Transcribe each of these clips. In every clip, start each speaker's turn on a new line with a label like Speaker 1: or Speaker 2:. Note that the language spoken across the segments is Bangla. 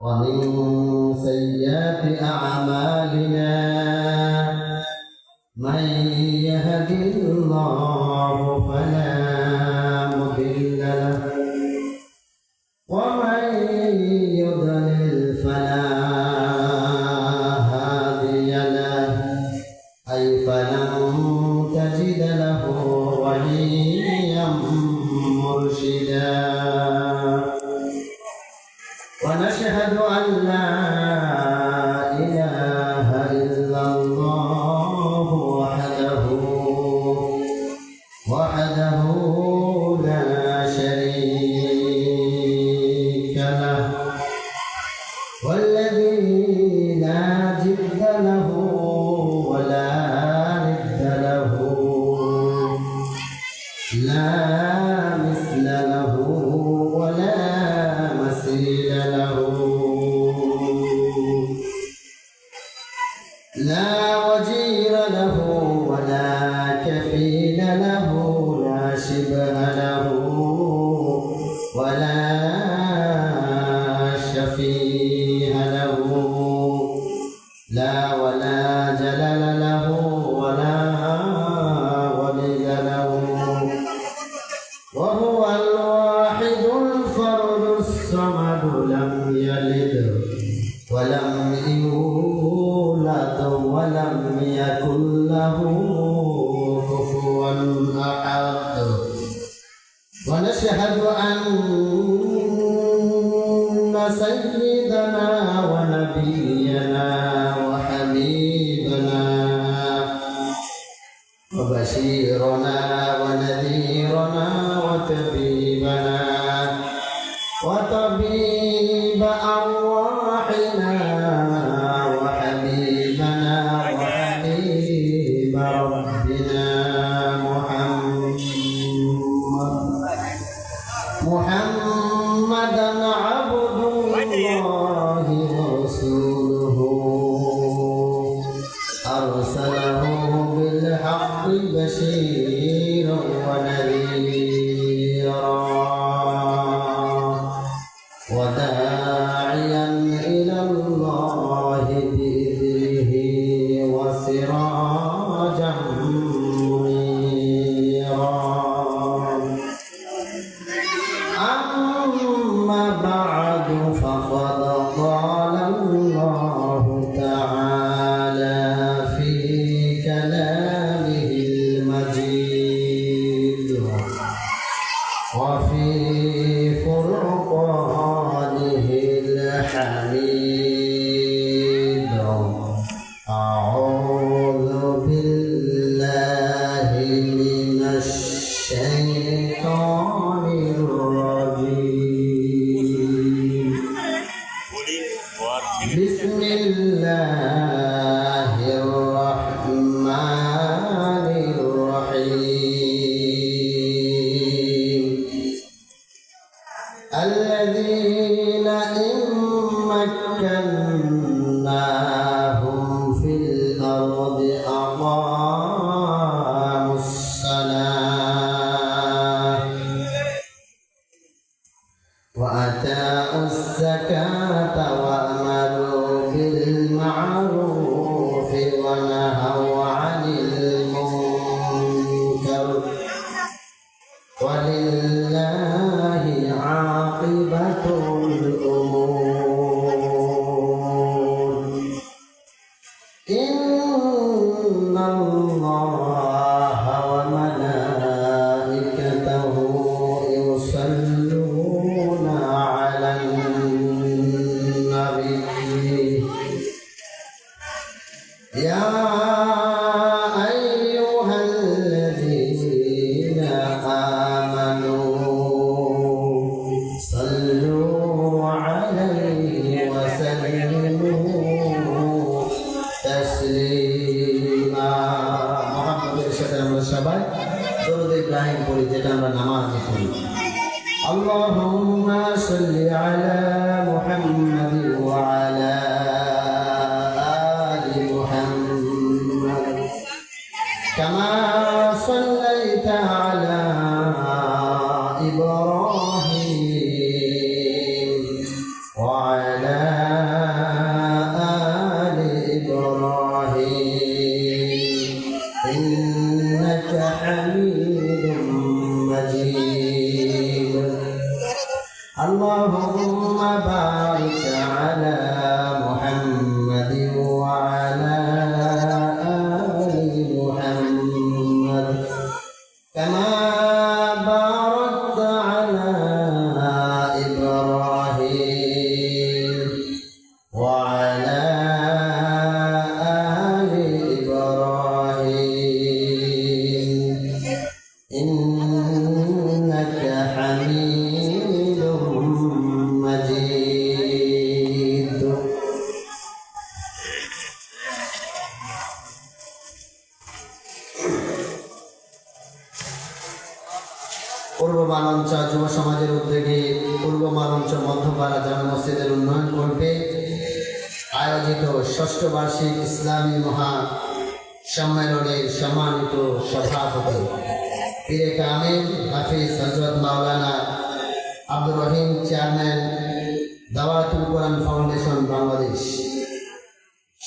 Speaker 1: ومن سيئات أعمالنا من يهد الله فلا No. مكناهم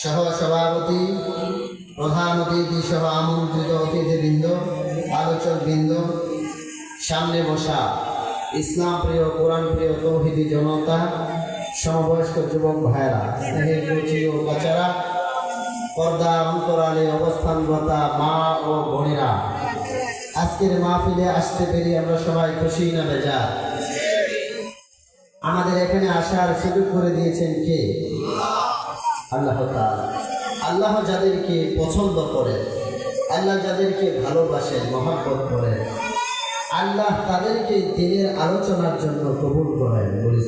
Speaker 1: সহ সভাপতি, প্রধান অতিথি সহ আমন্ত্রিত অতিথিবৃন্দ, আলোচকবৃন্দ, সামনে বসা ইসলাম প্রিয়, কোরআন প্রিয়, তৌহিদি জনতা, সমবয়স্ক যুবক ভাইরা স্নেহের রুচি ও বাচ্চারা পর্দা অন্তরালে অবস্থানরতা মা ও বোনেরা, আজকের মাহফিলে আসতে পেরে আমরা সবাই খুশি না বেজা আমাদের এখানে আসার সুযোগ করে দিয়েছেন কে? আল্লাহ আল্লাহ যাদেরকে পছন্দ করেন আল্লাহ যাদেরকে ভালোবাসেন মহাব্বত করেন আল্লাহ তাদেরকে দিনের আলোচনার জন্য কবুল করেন। বলি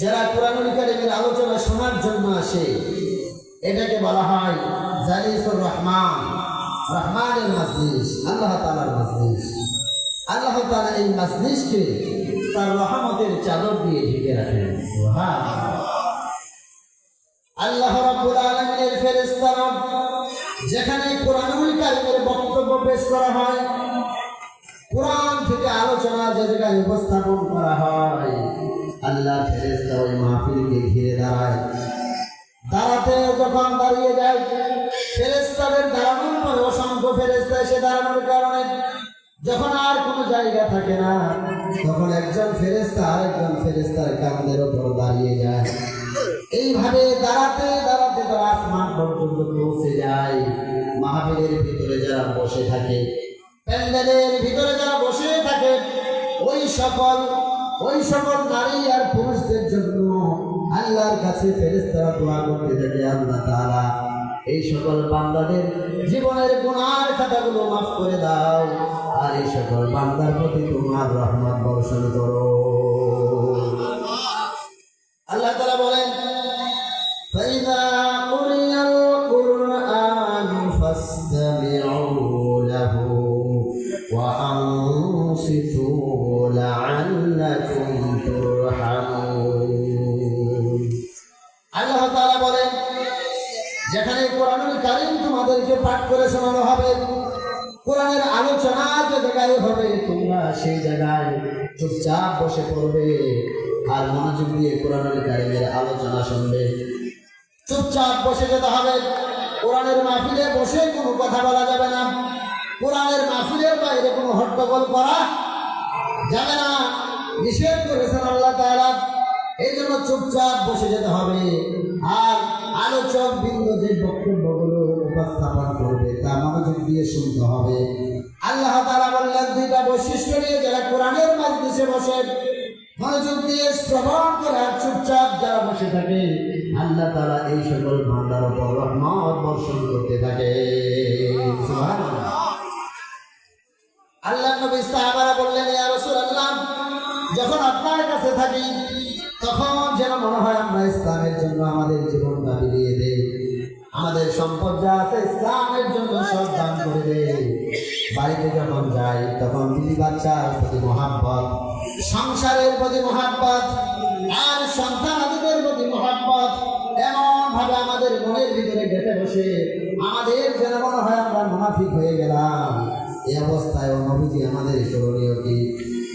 Speaker 1: যারা কোরআনুল কারিমের আলোচনা শোনার জন্য আসে, এটাকে বলা হয় জালিসুর রহমান, রহমানের মাজলিস, আল্লাহ তাআলার মাজলিস। আল্লাহ তাআলা এই মাজলিসকে তার রহমতের চাদর দিয়ে ঢেকে রাখেন। আল্লাহ রাব্বুল আলামিনের ফেরেশতারা, যেখানে কোরআনুল কারিমের বক্তব্য পেশ করা হয়, কোরআন থেকে আলোচনা যে জায়গায় উপস্থাপন করা হয়, আল্লাহ ফেরেশতা ওই মাহফিলকে ঘিরে দাঁড়ায়। দাঁড়াতে যখন দাঁড়িয়ে যায়, ফেরেশতাদের দাঁড়ানোর পরে অসংখ্য ফেরেশতা এসে দাঁড়ানোর কারণে যখন আর কোনো জায়গা থাকে না, তখন একজন ফেরেশতা আরেকজন ফেরেশতার কান্দের উপর দাঁড়িয়ে যায়। এইভাবে দাঁড়াতে দাঁড়াতে তারা আসমান পর্যন্ত পৌঁছে যায়। মাহফিলের ভিতরে যারা বসে থাকে, প্যান্ডেলের ভিতরে যারা বসে থাকে, ওই সকল ওই সকল নারী আর পুরুষদের জন্য আল্লাহর কাছে ফেরেস্তারা দোয়া করতে থাকে, আল্লাহ তাআলা এই সকল বান্দাদের জীবনের গুণার খাতাগুলো মাফ করে দাও। আর এই সকল বান্দার প্রতি তোমার রহমত বর্ষণ করো। আল্লাহ তালা বলেন পাঠ করে শোনানো হবে। কোরআনের আলোচনা যে জায়গায় হবে, তোমরা সেই জায়গায় চুপচাপ বসে পড়বে আর মনোযোগ দিয়ে কোরআনুল কারীমের আলোচনা শুনবে। চুপচাপ বসে যেতে হবে। কোরআনের মাহফিলে বসে কোনো কথা বলা যাবে না। কোরআনের মাহফিলের বাইরে কোনো হট্টগোল করা যাবে না। নিষেধ করেছেন আল্লাহ তাআলা। এই জন্য চুপচাপ বসে যেতে হবে। আর আলোচক বৃন্দ যে বক্তব্যগুলো উপস্থাপন করবে, তা মনোযোগ দিয়ে শুনতে হবে। আল্লাহ তারা বললেন, দুইটা বৈশিষ্ট্য নিয়ে যারা কোরআনের মাজলিসে বসে, মনোযোগ দিয়ে শ্রবণ করে চুপচাপ যারা বসে থাকে, আল্লাহ তারা এই সকল বান্দার উপর রহমত বর্ষণ করতে থাকে। আল্লাহ নবী সাহাবারা বললেন, ইয়া রাসূলুল্লাহ, যখন আপনার কাছে থাকি তখন যেন মনে হয় আমরা ইসলামের জন্য আমাদের জীবনটা বিলিয়ে দেই। আমাদের সম্পদ যা আছে ইসলামের জন্য সব দান করে দেই। বাড়িতে যখন যাই, তখন বিবি বাচ্চার প্রতি মহাব্বত, সংসারের প্রতি মহাব্বত, আর সন্তানাদিদের প্রতি মহাব্বত এমন ভাবে আমাদের মনের ভিতরে গেঁথে বসে আমাদের যেন মনে হয় আমরা মুনাফিক হয়ে গেলাম। এই অবস্থায় নবীজি আমাদের করণীয় কি?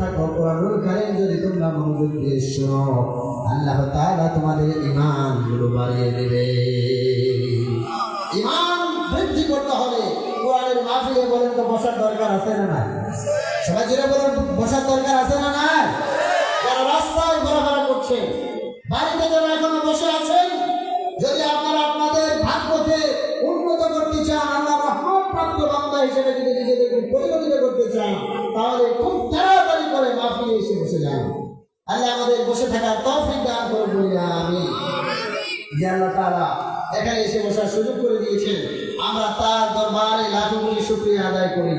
Speaker 1: থাকো কোরআনুল কারীম যদি তোমরা মনোযোগ দিয়ে আল্লাহ তাআলা তোমাদের ঈমানগুলো বাড়িয়ে দেবে ঈমান বৃদ্ধি করতে হবে কোরআনের মাহফিলে বলেন তো বসার দরকার আছে না না সবাই জুড়ে বলেন বসার দরকার আছে না না যারা রাস্তায় ঘোরাফেরা করছে বাড়িতে যারা এখনও বসে আছেন যদি আপনারা আপনাদের ভাগ্যকে উন্নত করতে চান আল্লাহ রহমত প্রাপ্ত বান্দা হিসেবে যদি নিজেদেরকে পরিগণিত করতে চান তাহলে খুব আল্লাহ আমাদের বসে থাকার তৌফিক দান করুন বলি আমি আল্লাহ তাআলা এখানে এসে বসার সুযোগ করে দিয়েছেন আমরা তার দরবারে লাখো কোটি শুকরিয়া আদায় করি।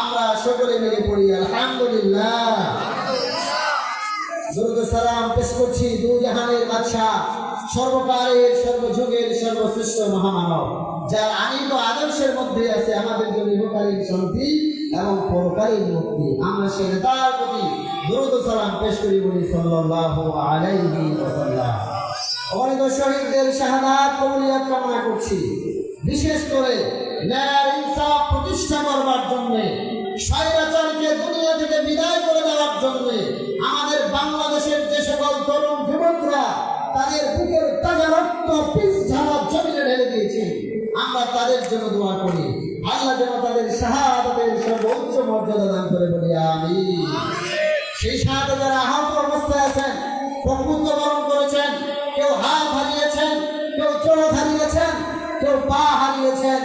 Speaker 1: আমরা সকলে মিলে পড়ি আলহামদুলিল্লাহ। দরুদ সালাম পেশ করছি দু জাহানের বাদশাহ সর্বকালের সর্বযুগের সর্বশ্রেষ্ঠ মহামানব যার আনিত আদর্শের মধ্যে আছে আমাদের জন্য ইহকালীন শান্তি এবং পরকালীন মুক্তি। আমরা সে নেতার প্রতি দরুদ সালাম পেশ করি বলি সাল্লাল্লাহু আলাইহি ওয়াসাল্লাম। করছি। বিশেষ করে ন্যায় ইনসাফ প্রতিষ্ঠা করবার জন্য, স্বৈরাচারকে দুনিয়া থেকে বিদায় করে দেওয়ার জন্য আমাদের বাংলাদেশের যে সকল তরুণ যুবকরা, তাদের বুকের তাজা রক্ত পিস ঝাড়া জমিনে ঢেলে দিয়েছে। আমরা তাদের জন্য দোয়া করি। আল্লাহ যেন তাদের শাহাদাতের সর্বোচ্চ মর্যাদা দান করে বলি আমি সেই সাথে যারা আহত অবস্থায় আছেন, প্রকৃত বরণ করেছেন, কেউ হাত হারিয়েছেন, কেউ চোখ হারিয়েছেন, কেউ পা হারিয়েছেন,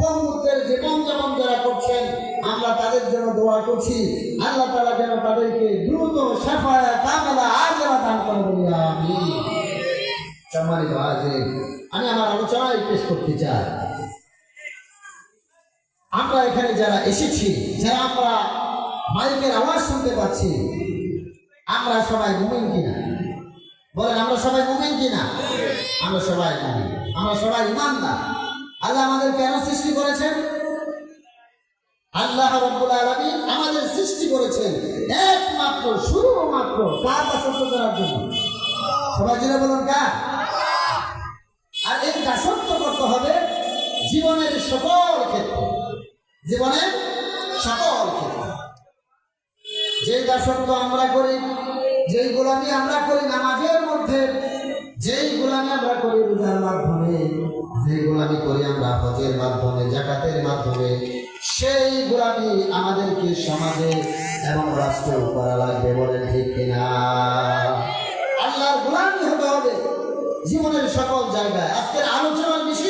Speaker 1: বন্ধুত্বের জীবন যেমন যারা করছেন, আমরা তাদের জন্য দোয়া করছি। আল্লাহ তারা যেন তাদেরকে দ্রুত সাফায়া কামেলা আর যেন দান করে বলি আমি আমি আমার আলোচনায় পেশ করতে চাই। আমরা এখানে যারা এসেছি, যারা আমরা মাইকের আওয়াজ শুনতে পাচ্ছি। আমরা সবাই মুমিন কিনা? বলেন, আমরা সবাই মুমিন কিনা? আমরা সবাই মুমিন। আমরা সবাই ইমানদার। আল্লাহ আমাদের কেন সৃষ্টি করেছেন? আল্লাহ রাব্বুল আলামিন আমাদের সৃষ্টি করেছেন একমাত্র, শুধুমাত্র কার দাসত্ব করার জন্য? সবাই জুড়ে বলুন, কার? আর এই দাসত্ব করতে হবে জীবনের সকল ক্ষেত্রে। জীবনের যেই দাসত্ব আমরা করি, যেই গোলামি আমরা করি নামাজের মধ্যে, যেই গোলামি আমরা করি রোজার মাধ্যমে, যেই গোলামি করি আমরা হজের মাধ্যমে, জাকাতের মাধ্যমে, সেই গোলামি আমাদেরকে সমাজে এবং রাষ্ট্র করা লাগবে বলেন ঠিক কিনা? আল্লাহর গোলামি হতে হবে জীবনের সকল জায়গায়। আজকের আলোচনার বিষয়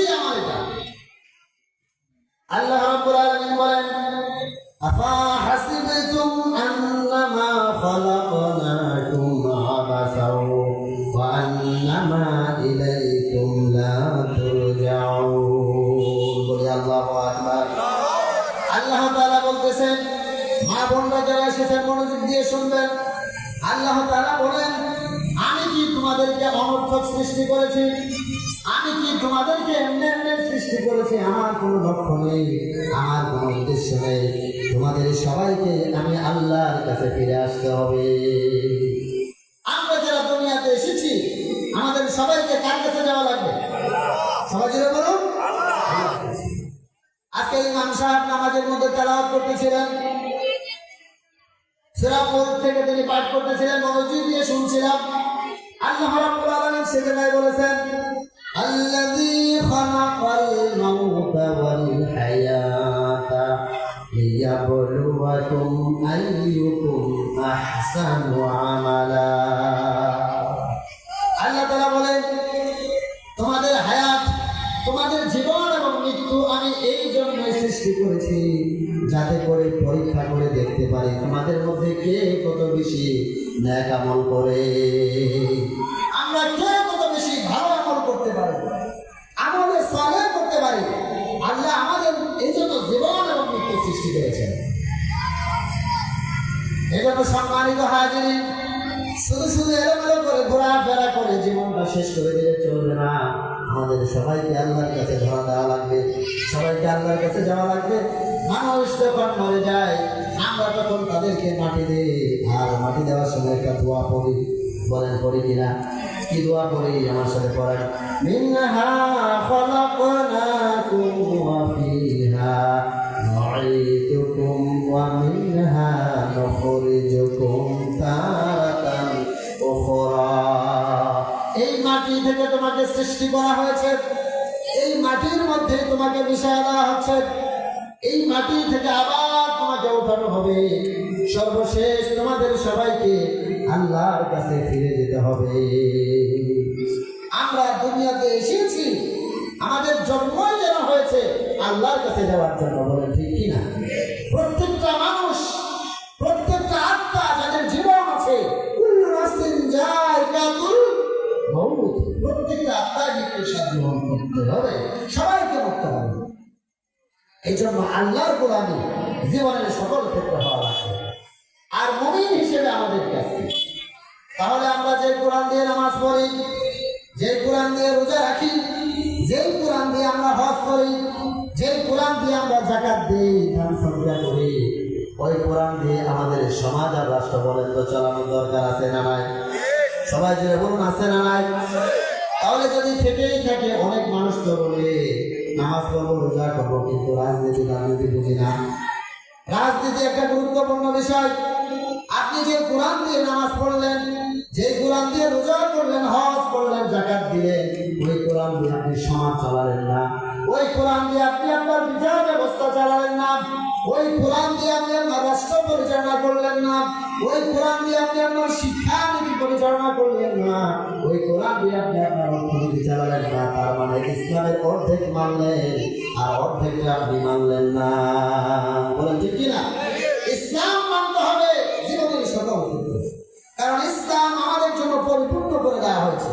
Speaker 1: করেছি। আমি কি তোমাদেরকে এমনি এমনি সৃষ্টি করেছি? আমার কোনো লক্ষ্য নেই, আমার কোনো উদ্দেশ্য নেই। তোমাদের সবাইকে আমি আল্লাহর কাছে ফিরে আসতে হবে। আমরা যারা দুনিয়াতে এসেছি, আমাদের সবাইকে কার কাছে যাওয়া লাগবে? সবাই জুড়ে কাছে। আজকে ইমাম সাহেব নামাজের মধ্যে তেলাওয়াত করতেছিলেন। সিরাপুর থেকে তিনি পাঠ করতেছিলেন। মনোযোগ দিয়ে শুনছিলাম। আল্লাহ রাব্বুল বলেছেন, আল্লাযী খালাকাল ওয়াল হায়াতা লিয়াবলুয়াকুম আইয়ুকুম আহসানু আমালা। আল্লাহ তাআলা বলেন, তোমাদের হায়াত, তোমাদের জীবন এবং মৃত্যু আমি এই জন্যই সৃষ্টি করেছি যাতে করে পরীক্ষা করে দেখতে পারি তোমাদের মধ্যে কে কত বেশি ন্যাক আমল করে। আমরা কে সৃষ্টি করেছেন। এজন্য সম্মানিত হাজিরি, শুধু শুধু এলোমেলো করে ঘোরাফেরা করে জীবনটা শেষ করে দিলে চলবে না। আমাদের সবাইকে আল্লাহর কাছে ধরা দেওয়া লাগবে, সবাইকে আল্লাহর কাছে যাওয়া লাগবে। মানুষ যখন মরে যায়, আমরা তখন তাদেরকে মাটি দিই। আর মাটি দেওয়ার সময় একটা দোয়া পড়ি। বলেন, পড়ি কিনা? কি দোয়া পড়ি? আমার সাথে মিনহা এই মাটি থেকে তোমাকে সৃষ্টি করা হয়েছে। এই মাটির মধ্যে তোমাকে মিশায় দেওয়া হচ্ছে। এই মাটি থেকে আবার তোমাকে উঠানো হবে। সর্বশেষ তোমাদের সবাইকে আল্লাহর কাছে ফিরে যেতে হবে। আমরা দুনিয়াতে এসেছি। আমাদের জন্মই যেন হয়েছে আল্লাহর কাছে যাওয়ার জন্য, বলেন ঠিক কি না গ্রহণ করতে হবে, সবাইকে করতে হবে। এই জন্য আল্লাহর গোলামি জীবনের সকল ক্ষেত্রে হওয়া লাগবে। আর মমিন হিসেবে আমাদের কাছে তাহলে আমরা যে কোরআন দিয়ে নামাজ পড়ি যে কোরআন দিয়ে রোজা রাখি যে কোরআন দিয়ে আমরা হজ করি যে কোরআন দিয়ে আমরা জাকাত দিই ধান সংগ্রহ করি, ওই কোরআন দিয়ে আমাদের সমাজ আর রাষ্ট্র বলেন তো চালানোর দরকার আছে না নাই? সবাই জুড়ে বলুন, আছে না নাই? তাহলে যদি থেকেই থাকে, অনেক মানুষ তো বলে, নামাজ পড়ব, রোজা করব। কিন্তু রাজনীতি রাজনীতি বুঝি না। রাজনীতি একটা গুরুত্বপূর্ণ বিষয়। আপনি যে কোরআন দিয়ে নামাজ পড়লেন যে কোরআন দিয়ে রোজা করলেন, হজ করলেন জাকাত দিলেন, ওই কোরআন দিয়ে আপনি সমাজ চালালেন না। ওই কোরআন দিয়ে আপনি আপনার বিচার ব্যবস্থা চালালেন না। ওই কোরআন দিয়ে আপনি আপনার রাষ্ট্র পরিচালনা করলেন না। ওই কোরআন দিয়ে আপনি আপনার শিক্ষা নীতি পরিচালনা করলেন না। ওই কোরআন দিয়ে আপনি আপনার অর্থনীতি চালালেন না, তার মানে ইসলামের অর্ধেক মানলেন আর অর্ধেকটা আপনি মানলেন না। বলেন ঠিক কিনা? ইসলাম মানতে হবে জীবনের সকল কারণ ইসলাম আমাদের জন্য পরিপূর্ণ করে দেওয়া হয়েছে।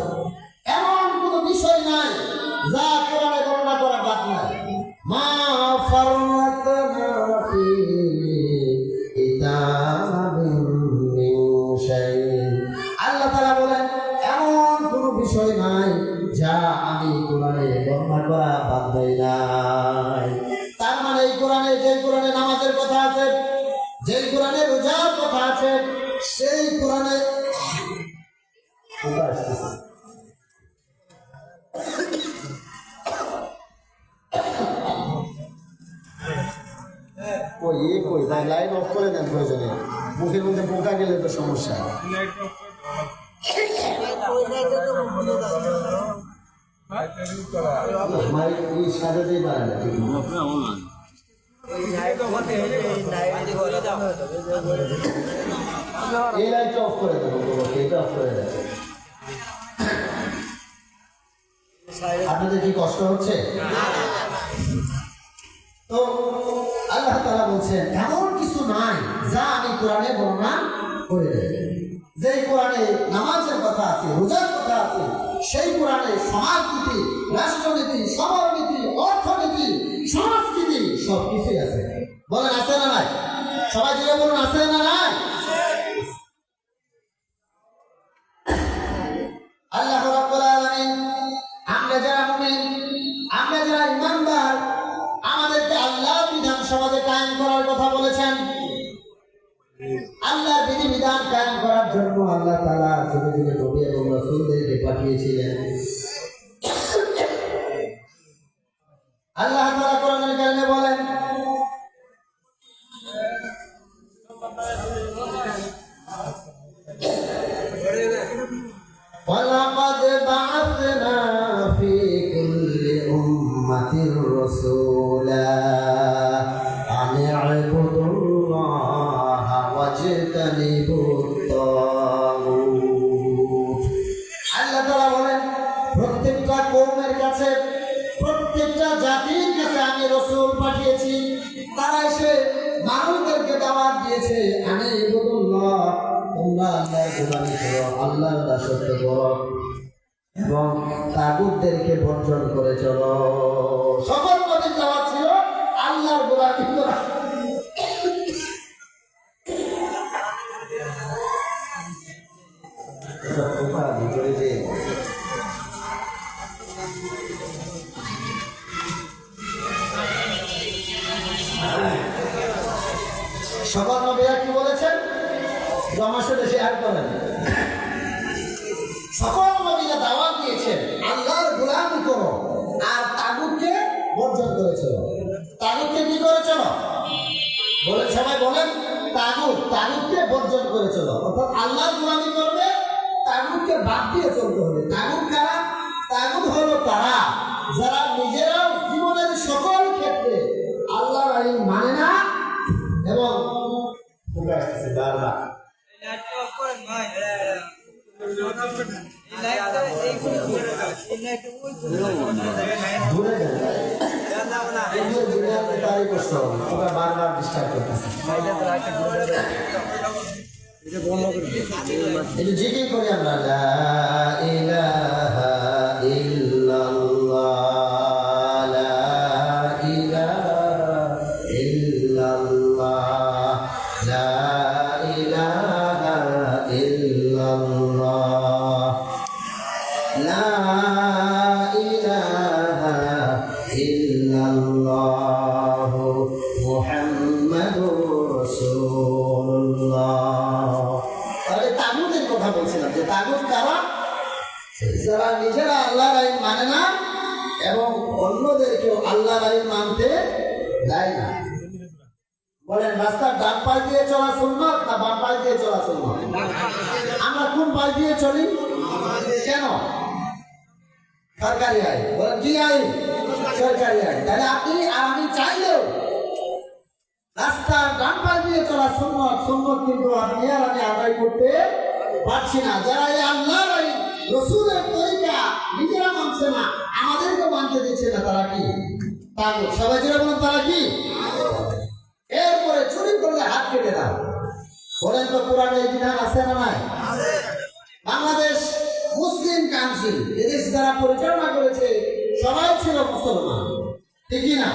Speaker 1: আপনাদের কি কষ্ট হচ্ছে? তো আল্লাহ তাআলা বলছেন, এমন কিছু নাই যা আমি কোরআনে বর্ণনা করে যে কোরআনে নামাজের কথা আছে, রোজার কথা আছে, সেই কোরআনে সমাজনীতি, রাষ্ট্রনীতি, সমাজনীতি, অর্থনীতি বলেন, আছে না নাই? সবাই জুড়ে বলুন আছে না নাই? আল্লাহ আমরা আমাদেরকে বিধান কায়েম করার কথা বলেছেন। আল্লাহর বিধিবিধান কায়েম করার জন্য আল্লাহ তাআলা ছোট ছোট নবী এবং রাসূলদেরকে পাঠিয়েছিলেন। আল্লাহর বল। করো এবং তাগুতদেরকে বর্জন করে চলো। সকল সকল নবীরা দাওয়াত দিয়েছেন, আল্লাহর গোলাম করো। আর তাগুতকে বর্জন করেছিল তাগুতকে কি করে বলে সবাই বলেন, তাগুত, তাগুতকে বর্জন করেছিল অর্থাৎ আল্লাহর গোলামি করবে, তাগুতকে বাদ দিয়ে চলতে হবে। তাগুত কারা? তাগুত হলো তারা। যারা বারবার ডিস্টার্ব করতেছে একটু জিকির করি আমরা রাস্তার ডান পায়ে দিয়ে চলা সুন্নত না বাম পায়ে দিয়ে চলা সুন্নত? আমরা কোন পায়ে দিয়ে চলি? কেন? সরকারি আইন। কি আইন? সরকারি আইন। তাহলে আপনি আর আমি চাইলেও রাস্তার ডান পায়ে দিয়ে চলা সুন্নত সুন্নত কিন্তু আপনি আর আমি আদায় করতে পারছি না। যারা এই আল্লাহর আইন রসুলের তরিকা নিজেরা মানছে না, আমাদেরকে মানতে দিচ্ছে না, তারা কি? তাগুত সবাই বলেন, তারা কি? এরপরে চুরি করলে হাত কেটে দাও। বলেন তো কোরআনে এই বিধান আছে না নাই? বাংলাদেশ মুসলিম কাউন্সিল এদেশ যারা পরিচালনা করেছে সবাই ছিল মুসলমান। ঠিকই না?